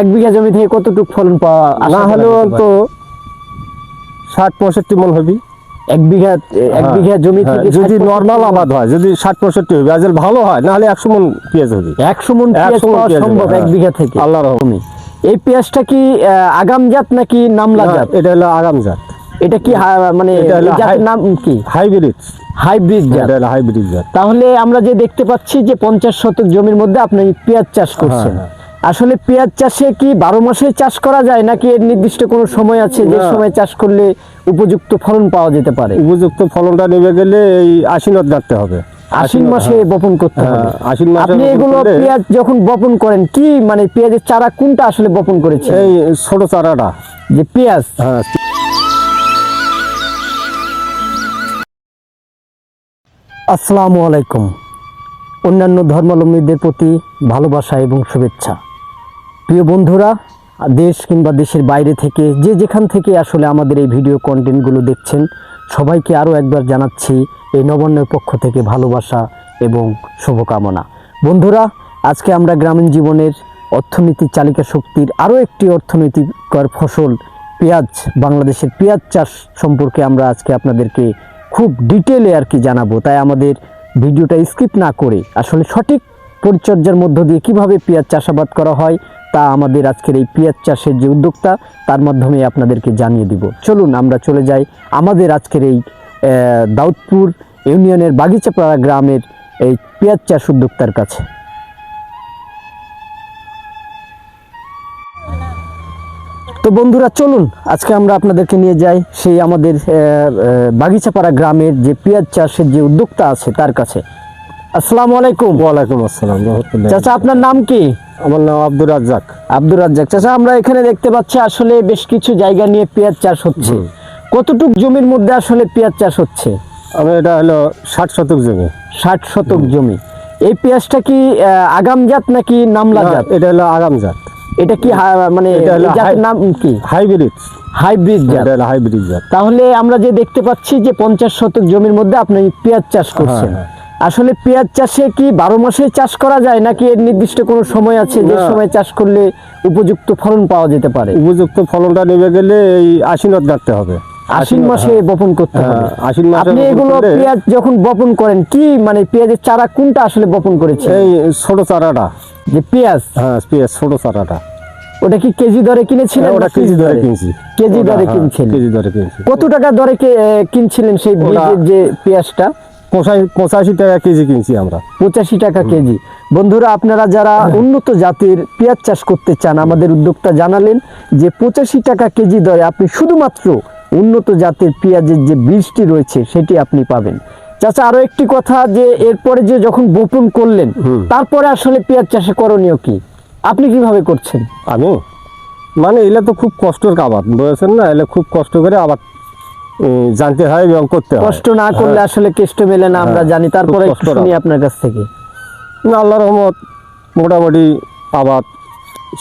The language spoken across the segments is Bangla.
এক বিঘা জমি থেকে কতটুকু ফলন পাওয়া না হলেও যেতে ষাট পঁয়ষট্টি মন হবে। এক বিঘা এক হ্যাঁ, বিঘা জমি হ্যাঁ, থেকে যদি নর্মাল আবাদ হয় যদি ষাট পঁয়ষট্টি হবে আজ ভালো হয় নাহলে একশো মন পেঁয়াজ হবে। একশো মন পেঁয়াজ পাওয়া সম্ভব এক হ্যাঁ। বিঘা থেকে। আল্লাহর রহমতে। এই পেঁয়াজটা কি আগাম জাত নাকি নামলা জাত? এটা হলো আগাম জাত। এটা কি মানে জাতের নাম কি? হাইব্রিড। হাইব্রিড জাত। এটা হাইব্রিড জাত। তাহলে আমরা যে দেখতে পাচ্ছি যে পঞ্চাশ শতক জমির মধ্যে আপনি পেঁয়াজ চাষ করছেন। আসলে পেঁয়াজ চাষে কি বারো মাসে চাষ করা যায় নাকি এর নির্দিষ্ট কোনো সময় আছে যে সময় চাষ করলে উপযুক্ত ফলন পাওয়া যেতে পারে? উপযুক্ত ফলনটা নেবে গেলে এই আশ্বিনত রাখতে হবে। আশ্বিন মাসে বপন করতে হ্যাঁ, হবে আশ্বিন মাসে আপনি এগুলো পেঁয়াজ যখন বপন করেন কি মানে পেঁয়াজের চারা কোনটা আসলে বপন করেছেন? এই ছোট চারাটা। যে পেঁয়াজ? হ্যাঁ আসসালামু আলাইকুম। অন্যান্য ধর্মাবলম্বীদের প্রতি ভালোবাসা এবং শুভেচ্ছা। প্রিয় বন্ধুরা, দেশ কিংবা দেশের বাইরে থেকে যে যেখান থেকে আসলে আমাদের এই ভিডিও কন্টেন্টগুলো দেখছেন, সবাইকে আরও একবার জানাচ্ছি এই নবান্নের পক্ষ থেকে ভালোবাসা এবং শুভকামনা। বন্ধুরা, আজকে আমরা গ্রামীণ জীবনের অর্থনীতি চালিকা শক্তির আরও একটি অর্থনৈতিকর ফসল, পেঁয়াজ, বাংলাদেশের পেঁয়াজ চাষ সম্পর্কে আমরা আজকে আপনাদেরকে খুব ডিটেলে আর কি জানাব। তাই আমাদের ভিডিওটা স্কিপ না করে আসলে সঠিক পরিচর্যার মধ্য দিয়ে কীভাবে পেঁয়াজ চাষাবাদ করা হয় তা আমাদের আজকের এই পেঁয়াজ চাষের যে উদ্যোক্তা তার মাধ্যমে আপনাদেরকে জানিয়ে দিব। চলুন আমরা চলে যাই আমাদের আজকের এই দাউদপুর ইউনিয়নের বাগিচাপাড়া গ্রামের এই পেঁয়াজ চাষ উদ্যোক্তার কাছে। তো বন্ধুরা চলুন আজকে আমরা আপনাদেরকে নিয়ে যাই সেই আমাদের বাগিচাপাড়া গ্রামের যে পেঁয়াজ চাষের যে উদ্যোক্তা আছে তার কাছে। আসসালামু আলাইকুম। ওয়ালাইকুম আসসালাম চাচা আপনার নাম কি? আমার নাম আব্দুর রাজ্জাক। আব্দুর রাজ্জাক চাচা আমরা এখানে দেখতে পাচ্ছি আসলে বেশ কিছু জায়গা নিয়ে পেঁয়াজ চাষ হচ্ছে। কতটুক জমির মধ্যে আসলে পেঁয়াজ চাষ হচ্ছে? আমি এটা হলো ষাট শতক জমি। ষাট শতক জমি। এই পেঁয়াজটা কি আগাম জাত নাকি নামলা জাত? এটা হলো আগাম জাত। এটা কি মানে নাম কি? হাইব্রিড। হাইব্রিড জাত। এটা হাইব্রিড জাত। তাহলে আমরা যে দেখতে পাচ্ছি যে পঞ্চাশ শতক জমির মধ্যে আপনি পেঁয়াজ চাষ করছেন। হ্যাঁ, আসলে পেঁয়াজ চাষে কি বারো মাসে চাষ করা যায় নাকি এর নির্দিষ্ট কোনো সময় আছে? যে সময় চাষ করলে উপযুক্ত ফলন পাওয়া যেতে পারে? উপযুক্ত ফলনটা নেবে গেলে এই আশ্বিনত রাখতে হবে। আশ্বিন মাসে বপন করতে হ্যাঁ, হবে। আশ্বিন মাসে আপনি এগুলো পেঁয়াজ যখন বপন করেন কি মানে পেঁয়াজের চারা কোনটা আসলে বপন করেছেন? এই ছোট চারাটা। যে পেঁয়াজ? হ্যাঁ পেঁয়াজ ছোট চারাটা। ওটা কি কেজি দরে কিনেছিলেন হ্যাঁ, ওটা কেজি দরে কিনছি। কেজি দরে হ্যাঁ, কিনছেন কেজি দরে কিনছি। কত টাকা দরে কিনছিলেন সেই যে পেঁয়াজটা? পঁচাশি টাকা কেজি কিনছি আমরা। পঁচাশি টাকা কেজি। বন্ধুরা আপনারা যারা উন্নত জাতের পেঁয়াজ চাষ করতে চান আমাদের উদ্যোক্তা জানালেন যে পঁচাশি টাকা কেজি দরে আপনি শুধুমাত্র উন্নত জাতের পেঁয়াজের যে বীজটি রয়েছে সেটি আপনি পাবেন। চাচা আরও একটি কথা যে এরপরে যে যখন বপন করলেন তারপরে আসলে পেঁয়াজ চাষে করণীয় কি? আপনি কীভাবে করছেন? আমি? মানে এগুলো তো খুব কষ্টের আবাদ বলেছেন না? এগুলো খুব কষ্ট করে আবাদ জানতে হয় এবং করতে হয়। কষ্ট না করলে আসলে কেষ্ট মেলে না আমরা হ্যাঁ, জানি। তারপরে শুনি আপনার কাছ থেকে। না, আল্লাহ রহমত মোটামুটি আবাদ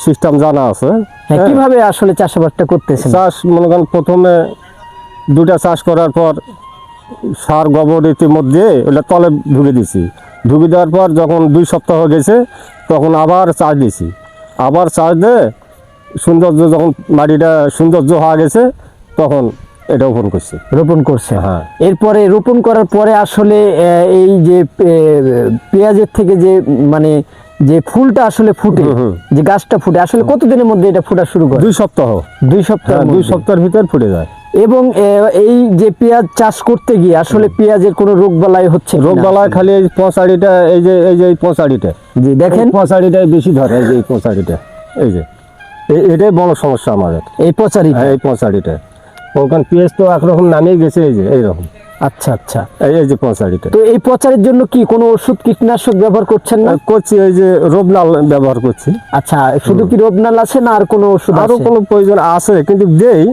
সিস্টেম জানা আছে। হ্যাঁ হ্যাঁ। কীভাবে আসলে চাষাবাদটা করতেছেন? চাষ মনে করেন প্রথমে দুটা চাষ করার পর সার গোবর ইতিমধ্যে ওটা তলে ঢুকে দিছি। ঢুকে দেওয়ার পর যখন দুই সপ্তাহ গেছে তখন আবার চাষ দিছি। আবার চাষ দিয়ে সৌন্দর্য যখন মাটিটা সৌন্দর্য হওয়া গেছে তখন এটা ওপেন করছি। রোপণ করছে। হ্যাঁ। এরপরে রোপণ করার পরে আসলে এই যে পেঁয়াজের থেকে যে মানে যে ফুলটা আসলে ফুটে। যে গাছটা ফুটে আসলে কতদিনের মধ্যে এটা ফুটা শুরু করে? দুই সপ্তাহ। দুই সপ্তাহ হ্যাঁ দুই সপ্তাহের ভিতর ফুটে যায়। এবং এই যে পেঁয়াজ চাষ করতে গিয়ে আসলে পেঁয়াজের কোনো রোগ বালাই হচ্ছে রোগ বালাই খালি এই পঁচাড়িটা এই যে এই যে এই পঁচাড়িটা। জি দেখেন। পঁচাড়িটাই বেশি ধরে এই যে এই পঁচাড়িটা। এই যে এটাই বড় সমস্যা আমাদের। এই পচারি হ্যাঁ, এই পঁচাড়িটা। ওখানে পেঁয়াজ তো একরকম নামিয়ে গেছে এই যে এইরকম। আচ্ছা আচ্ছা। এই যে পঁচাড়িটা তো এই পচারির জন্য কি কোনো ওষুধ কীটনাশক ব্যবহার করছেন না? করছি এই যে রোবনাল ব্যবহার করছি। আচ্ছা শুধু কি রোবনাল আছে না আর কোনো ওষুধ আরও কোনো প্রয়োজন আছে কিন্তু দেই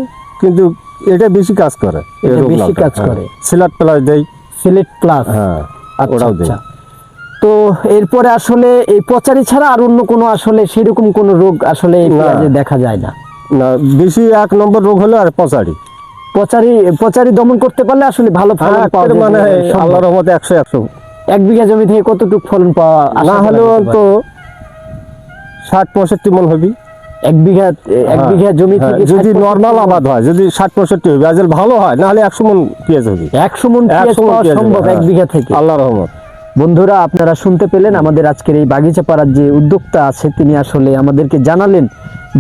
কিন্তু এটা বেশি কাজ করে বেশি কাজ হ্যাঁ। করে। সিলাট প্লাস দেই। সিলেট প্লাস হ্যাঁ আচ্ছা ওটাও দেই। আচ্ছা। তো এরপরে আসলে এই পচারি ছাড়া আর অন্য কোনো আসলে সেরকম কোনো রোগ আসলে। দেখা যায় না? না বেশি এক নম্বর রোগ হলো আর পঁচাড়ি পচারি পচারি দমন করতে পারলে আসলে ভালো ফলন হ্যাঁ, পাওয়া যায়। মানে সম্ভব। আল্লাহ রহমতে একশো একশো। এক বিঘা জমি থেকে কতটুকু ফলন পাওয়া না হলেও তো ষাট পঁয়ষট্টি মন হবি। এক বিঘা এক হ্যাঁ, বিঘা জমি হ্যাঁ, থেকে যদি নর্মাল আবাদ হয় যদি ষাট পঁয়ষট্টি হবে আজ ভালো হয় নাহলে একশো মন পেঁয়াজ হবে। একশো মন পেঁয়াজ পাওয়া সম্ভব এক। বিঘা থেকে। আল্লাহ রহমত। বন্ধুরা আপনারা শুনতে পেলেন আমাদের আজকের এই বাগিচা পাড়ার যে উদ্যোক্তা আছে তিনি আসলে আমাদেরকে জানালেন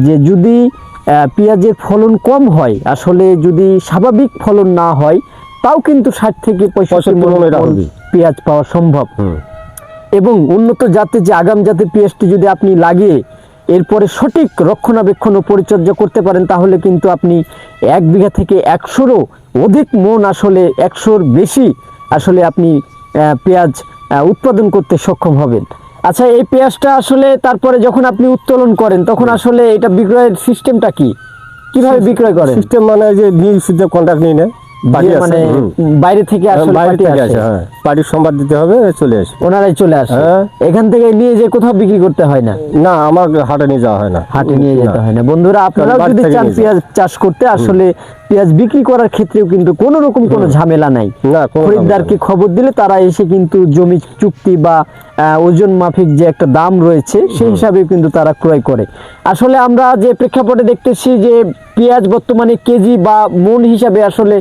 যে যদি পেঁয়াজের ফলন কম হয় আসলে যদি স্বাভাবিক ফলন না হয় তাও কিন্তু ষাট থেকে পঁয়ষট্টি 65 মণ মণ পেঁয়াজ পাওয়া সম্ভব। এবং উন্নত জাতের যে আগাম জাতে পেঁয়াজটি যদি আপনি লাগিয়ে এরপরে সঠিক রক্ষণাবেক্ষণ ও পরিচর্যা করতে পারেন তাহলে কিন্তু আপনি এক বিঘা থেকে একশোরও অধিক মন আসলে একশোর বেশি আসলে আপনি পেঁয়াজ উৎপাদন করতে সক্ষম হবেন। আচ্ছা এই পেঁয়াজটা আসলে তারপরে যখন আপনি উত্তোলন করেন তখন আসলে এটা বিক্রয়ের সিস্টেমটা কি? কীভাবে বিক্রয় করেন? সিস্টেম মানে যে নিয়ে সিদ্ধ কন্ট্রাক্ট নিয়ে নেয়। মানে বাইরে থেকে বাইরে থেকে আসে। আসে হ্যাঁ। পার্টির সংবাদ দিতে হবে চলে আসে। ওনারাই চলে আসে। হ্যাঁ। এখান থেকে নিয়ে যে কোথাও বিক্রি করতে হয় না। না আমার হাটে নিয়ে যাওয়া হয় না। হাটে নিয়ে যেতে হয় না। বন্ধুরা আপনারাও যদি চান পেঁয়াজ চাষ করতে আসলে পেঁয়াজ বিক্রি করার ক্ষেত্রেও কিন্তু কোনো রকম কোনো ঝামেলা নাই। খরিদ্দারকে খবর দিলে তারা এসে কিন্তু জমি চুক্তি বা ওজন মাফিক যে একটা দাম রয়েছে সেই হিসাবে কিন্তু তারা ক্রয় করে। আসলে আমরা যে প্রেক্ষাপটে দেখতেছি যে পেঁয়াজ বর্তমানে কেজি বা মন হিসাবে আসলে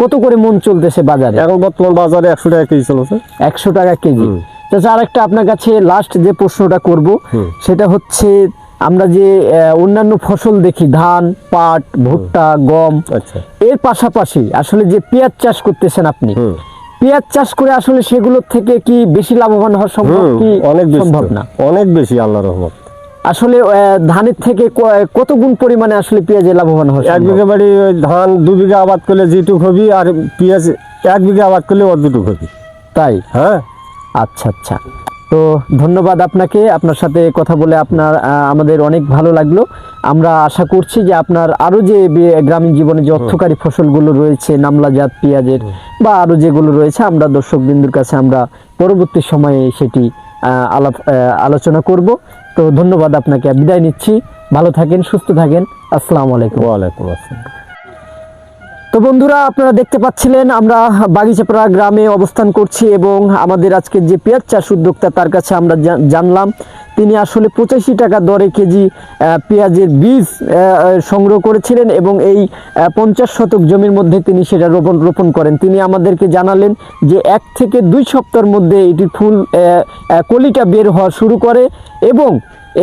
কত করে মন চলতেছে বাজারে? এখন বর্তমান বাজারে একশো টাকা কেজি চলছে। একশো টাকা কেজি। আচ্ছা আরেকটা আপনার কাছে লাস্ট যে প্রশ্নটা করব সেটা হচ্ছে আমরা যে অন্যান্য ফসল দেখি ধান পাট ভুট্টা গম আচ্ছা। এর পাশাপাশি আসলে যে পেঁয়াজ চাষ করতেছেন আপনি পেঁয়াজ চাষ করে আসলে সেগুলোর থেকে কি বেশি লাভবান হওয়া সম্ভব কি অনেক বেশি সম্ভব না? অনেক বেশি আল্লাহ রহমত। আসলে ধানের থেকে কত গুণ পরিমাণে আসলে পেঁয়াজে লাভবান হয় এক বিঘা বাড়ি ধান দু বিঘা আবাদ করলে যেটুক হবি আর পেঁয়াজ এক বিঘা আবাদ করলে দুটুক হবি। তাই? হ্যাঁ। আচ্ছা আচ্ছা। তো ধন্যবাদ আপনাকে। আপনার সাথে কথা বলে আপনার আমাদের অনেক ভালো লাগল। আমরা আশা করছি যে আপনার আরও যে গ্রামীণ জীবনে যে অর্থকারী ফসলগুলো রয়েছে নামলা জাত পেঁয়াজের বা আরও যেগুলো রয়েছে আমরা দর্শক বিন্দুর কাছে আমরা পরবর্তী সময়ে সেটি আলাপ আলোচনা করব। তো ধন্যবাদ আপনাকে। বিদায় নিচ্ছি। ভালো থাকেন সুস্থ থাকেন। আসসালাম আলাইকুম। ওয়ালাইকুম আসসালাম। তো বন্ধুরা আপনারা দেখতে পাচ্ছিলেন আমরা বাগিচাপাড়া গ্রামে অবস্থান করছি এবং আমাদের আজকে যে পেঁয়াজ চাষ উদ্যোক্তা তার কাছে আমরা জানলাম তিনি আসলে পঁচাশি টাকা দরে কেজি পেঁয়াজের বীজ সংগ্রহ করেছিলেন এবং এই পঞ্চাশ শতক জমির মধ্যে তিনি সেটা রোপণ রোপণ করেন। তিনি আমাদেরকে জানালেন যে এক থেকে দুই সপ্তাহের মধ্যে এটি ফুল কলিটা বের হওয়া শুরু করে এবং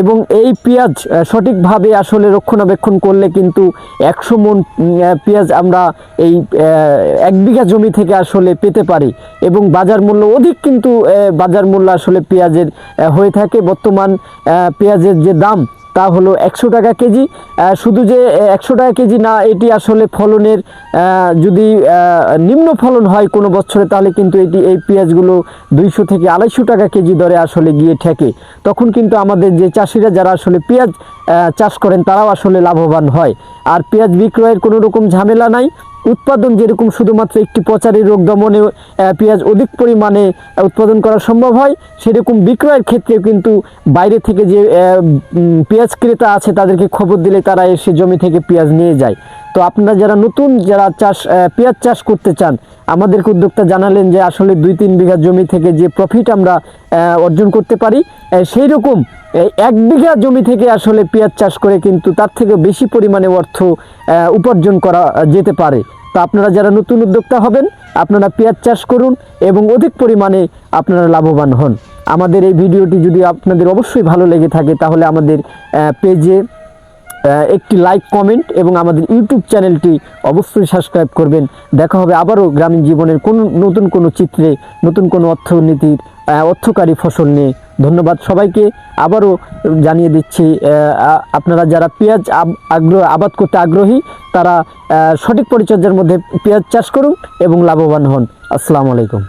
এবং এই পেঁয়াজ সঠিকভাবে আসলে রক্ষণাবেক্ষণ করলে কিন্তু একশো মন পেঁয়াজ আমরা এই এক বিঘা জমি থেকে আসলে পেতে পারি এবং বাজার মূল্য অধিক কিন্তু বাজার মূল্য আসলে পেঁয়াজের হয়ে থাকে। বর্তমান পেঁয়াজের যে দাম তা হলো একশো টাকা কেজি। শুধু যে একশো টাকা কেজি না, এটি আসলে ফলনের যদি নিম্ন ফলন হয় কোনো বছরে, তাহলে কিন্তু এটি, এই পেঁয়াজগুলো দুইশো থেকে আড়াইশো টাকা কেজি দরে আসলে গিয়ে ঠেকে। তখন কিন্তু আমাদের যে চাষিরা, যারা আসলে পেঁয়াজ চাষ করেন, তারাও আসলে লাভবান হয়। আর পেঁয়াজ বিক্রয়ের কোনো রকম ঝামেলা নাই। উৎপাদন যেরকম শুধুমাত্র একটি পচারি রোগ দমনে পেঁয়াজ অধিক পরিমাণে উৎপাদন করা সম্ভব হয়, সেরকম বিক্রয়ের ক্ষেত্রে কিন্তু বাইরে থেকে যে পেঁয়াজ ক্রেতা আছে তাদেরকে খবর দিলে তারা এসে জমি থেকে পেঁয়াজ নিয়ে যায়। তো আপনারা যারা নতুন, যারা চাষ পেঁয়াজ চাষ করতে চান, আমাদেরকে উদ্যোক্তা জানালেন যে আসলে দুই তিন বিঘা জমি থেকে যে প্রফিট আমরা অর্জন করতে পারি সেই রকম এক বিঘা জমি থেকে আসলে পেঁয়াজ চাষ করে কিন্তু তার থেকে বেশি পরিমাণে অর্থ উপার্জন করা যেতে পারে। তো আপনারা যারা নতুন উদ্যোক্তা হবেন, আপনারা পেঁয়াজ চাষ করুন এবং অধিক পরিমাণে আপনারা লাভবান হন। আমাদের এই ভিডিওটি যদি আপনাদের অবশ্যই ভালো লেগে থাকে, তাহলে আমাদের পেজে একটি লাইক, কমেন্ট এবং আমাদের ইউটিউব চ্যানেলটি অবশ্যই সাবস্ক্রাইব করবেন। দেখা হবে আবারও গ্রামীণ জীবনের কোনো নতুন কোনো চিত্রে, নতুন কোনো অর্থনীতির অর্থকারী ফসল নিয়ে। ধন্যবাদ সবাইকে। আবারও জানিয়ে দিচ্ছি আপনারা যারা পেঁয়াজ আগ্রহ আবাদ করতে আগ্রহী, তারা সঠিক পরিচর্যার মধ্যে পেঁয়াজ চাষ করুন এবং লাভবান হন। আসসালামু আলাইকুম।